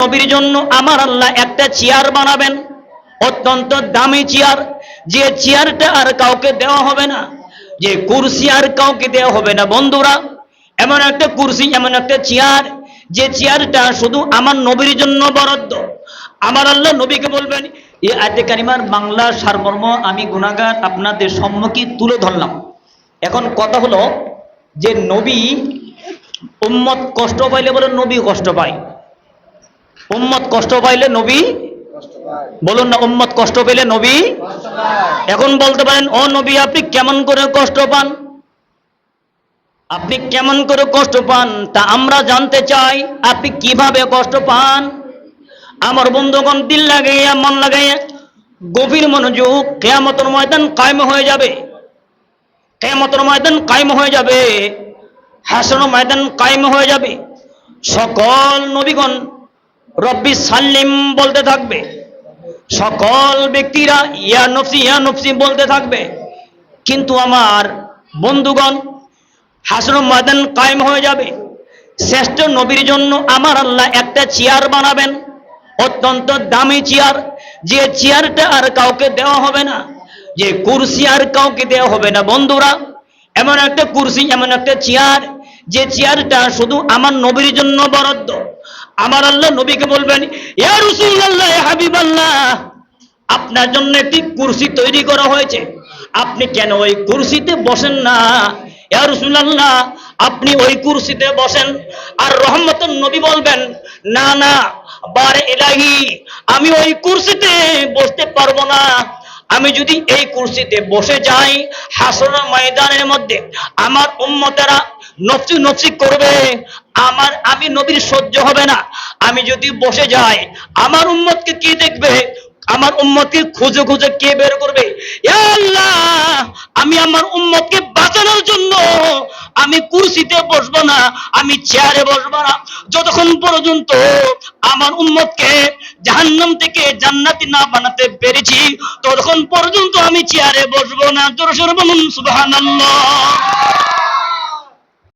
নবীর জন্য আমার আল্লাহ একটা চেয়ার বানাবেন, অত্যন্ত দামি চেয়ার। যে চেয়ারটা আর কাউকে দেওয়া হবে না, যে কুরসি আর কাউকে দেওয়া হবে না। বন্ধুরা, এমন একটা কুরসি, এমন একটা চেয়ার, যে চেয়ারটা শুধু আমার নবীর জন্য বরাদ্দ। আমার আল্লাহ নবীকে বলবেন এই আয়তে কারিমার বাংলা সারমর্ম আমি গুণাগার আপনাদের সম্মুখে তুলে ধরলাম। এখন কথা হলো যে নবী উম্মত কষ্ট পাইলে বলে নবী কষ্ট পায়। উম্মত কষ্ট পাইলে নবী? বলুন না, উম্মত কষ্ট পেলে নবী? এখন বলতে পারেন, ও নবী, আপনি কেমন করে কষ্ট পান? আপনি কেমন করে কষ্ট পান তা আমরা জানতে চাই, আপনি কীভাবে কষ্ট পান? আমার বন্ধুগণ, দিল লাগাইয়া, মন লাগাইয়া, গভীর মনোযোগ, কেয়ামতর ময়দান কায়েম হয়ে যাবে। কেয়ামতর ময়দান কায়েম হয়ে যাবে হাসন ময়দান কায়েম হয়ে যাবে। সকল নবীগণ রব্বি সাল্লিম বলতে থাকবে। সকল ব্যক্তিরা, ইয়া নফসি ইয়া নফসি বলতে থাকবে। কিন্তু আমার বন্ধুগণ হাসন ময়দান কায়েম হয়ে যাবে। শ্রেষ্ঠ নবীর জন্য আমার আল্লাহ একটা চেয়ার বানাবেন। অত্যন্ত দামি চেয়ার। যে চেয়ারটা আর কাউকে দেওয়া হবে না, যে কুরসি আর কাউকে দেওয়া হবে না। বন্ধুরা, এমন একটা কুরসি, এমন একটা চেয়ার যে চেয়ারটা শুধু আমার নবীর জন্য বরাদ্দ। আমার আল্লাহ নবীকে বলবেন আপনার জন্য একটি কুরসি তৈরি করা হয়েছে। আপনি কেন ওই কুরসিতে বসেন না? আপনি ওই কুরসিতে বসেন। আর রহমতুন নবী বলবেন, না না, বারে ইলাহি, আমি ওই কুরসিতে বসতে পারব না। আমি যদি এই কুরসিতে বসে যাই হাসর ময়দানের মধ্যে, আমার উম্মতেরা নফসি নফসি করবে। আমার, আমি নবীর সহ্য হবে না। আমি যদি বসে যাই, আমার উম্মতকে কি দেখবে? আমার উম্মতকে খুঁজে খুঁজে কে বের করবে? আল্লাহ, আমি আমার উম্মতকে বাঁচানোর জন্য আমি কুরসিতে বসবো না, আমি চেয়ারে বসবো না। যতক্ষণ পর্যন্ত আমার উম্মতকে জাহান্নাম থেকে জান্নাতি না বানাতে পেরেছি, ততক্ষণ পর্যন্ত আমি চেয়ারে বসবো না। জোর সর্বমন সুবহানাল্লাহ।